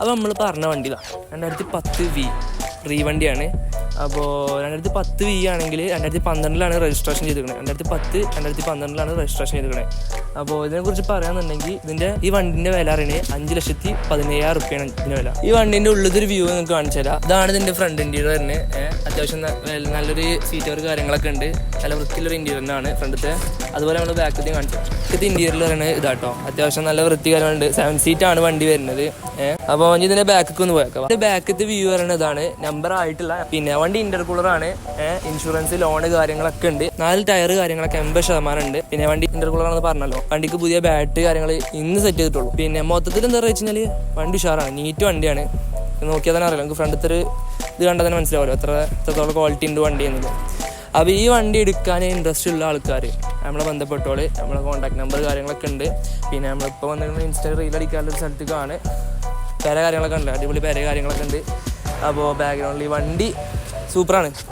അപ്പോൾ നമ്മൾ പറഞ്ഞ വണ്ടിയിലാണ് രണ്ടായിരത്തി പത്ത് വി റീ വണ്ടിയാണ്. അപ്പോൾ രണ്ടായിരത്തി പത്ത് വി ആണെങ്കിൽ രണ്ടായിരത്തി പന്ത്രണ്ടിലാണ് രജിസ്ട്രേഷൻ ചെയ്തിരിക്കുന്നത് രണ്ടായിരത്തി പത്ത് രണ്ടായിരത്തി പന്ത്രണ്ടിലാണ് രജിസ്ട്രേഷൻ ചെയ്തിരിക്കുന്നത് അപ്പോൾ ഇതിനെക്കുറിച്ച് പറയാന്നുണ്ടെങ്കിൽ ഇതിന്റെ ഈ വണ്ടിന്റെ വില അറിയണേ അഞ്ച് ലക്ഷത്തി പതിനയ്യായിരം റുപ്യാണ് ഇതിന്റെ വില. ഈ വണ്ടിന്റെ ഉള്ളതൊരു വ്യൂ നിങ്ങൾക്ക് കാണിച്ചു തരാം. ഇതാണ് ഇതിന്റെ ഫ്രണ്ട് ഇന്റീരിയർ തന്നെ അത്യാവശ്യം നല്ലൊരു സീറ്റർ കാര്യങ്ങളൊക്കെ ഉണ്ട്. നല്ല വൃത്തിയുള്ളൊരു ഇന്റീരിയർ തന്നെയാണ് ഫ്രണ്ടത്തെ അതുപോലെ നമ്മൾ ബാക്കത്തെയും കാണിച്ചു ഇത് ഇന്റീരിയറിൽ പറയുന്നത് ഇതാട്ടോ. അത്യാവശ്യം നല്ല വൃത്തി കാര്യങ്ങളുണ്ട്. സെവൻ സീറ്റ് ആണ് വണ്ടി വരുന്നത്. അപ്പോൾ ഇതിന്റെ ബാക്കൊക്കെ ഒന്ന് പോയേക്കാം. ഇതിന്റെ ബാക്കത്തെ വ്യൂ പറയുന്നത് ഇതാണ്. നമ്പർ ആയിട്ടില്ല പിന്നെ വണ്ടി ഇന്റർകൂളർ ആണ്. ഇൻഷുറൻസ് ലോണ് കാര്യങ്ങളൊക്കെ ഉണ്ട്. നാല് ടയർ കാര്യങ്ങളൊക്കെ എൺപത് ശതമാനം ഉണ്ട്. പിന്നെ വണ്ടി ഇന്റർകൂളർ ആണെന്ന് പറഞ്ഞല്ലോ. വണ്ടിക്ക് പുതിയ ബാറ്റ് കാര്യങ്ങൾ ഇന്ന് സെറ്റ് ചെയ്തിട്ടുള്ളൂ. പിന്നെ മൊത്തത്തിൽ എന്താ വെച്ച് കഴിഞ്ഞാൽ വണ്ടി ഉഷാറാണ് നീറ്റ് വണ്ടിയാണ്. നോക്കിയാൽ തന്നെ അറിയാം നമുക്ക് ഫ്രണ്ടത്തെ ഇത് കണ്ടാൽ തന്നെ മനസ്സിലാവുമല്ലോ എത്ര എത്രത്തോളം ക്വാളിറ്റി ഉണ്ട് വണ്ടി എന്നുള്ളത്. അപ്പോൾ ഈ വണ്ടി എടുക്കാൻ ഇൻട്രസ്റ്റ് ഉള്ള ആൾക്കാർ നമ്മളെ ബന്ധപ്പെട്ടോൾ നമ്മളെ കോൺടാക്ട് നമ്പർ കാര്യങ്ങളൊക്കെ ഉണ്ട്. പിന്നെ നമ്മളിപ്പോൾ വന്നിരുന്ന ഇൻസ്റ്റാ റീൽ അടിക്കാനുള്ള ഒരു സ്ഥലത്തേക്കാണ്. പേര കാര്യങ്ങളൊക്കെ ഉണ്ട് അടിപൊളി പേര കാര്യങ്ങളൊക്കെ ഉണ്ട്. അപ്പോൾ ബാക്ക്ഗ്രൗണ്ടിൽ ഈ വണ്ടി സൂപ്പറാണ്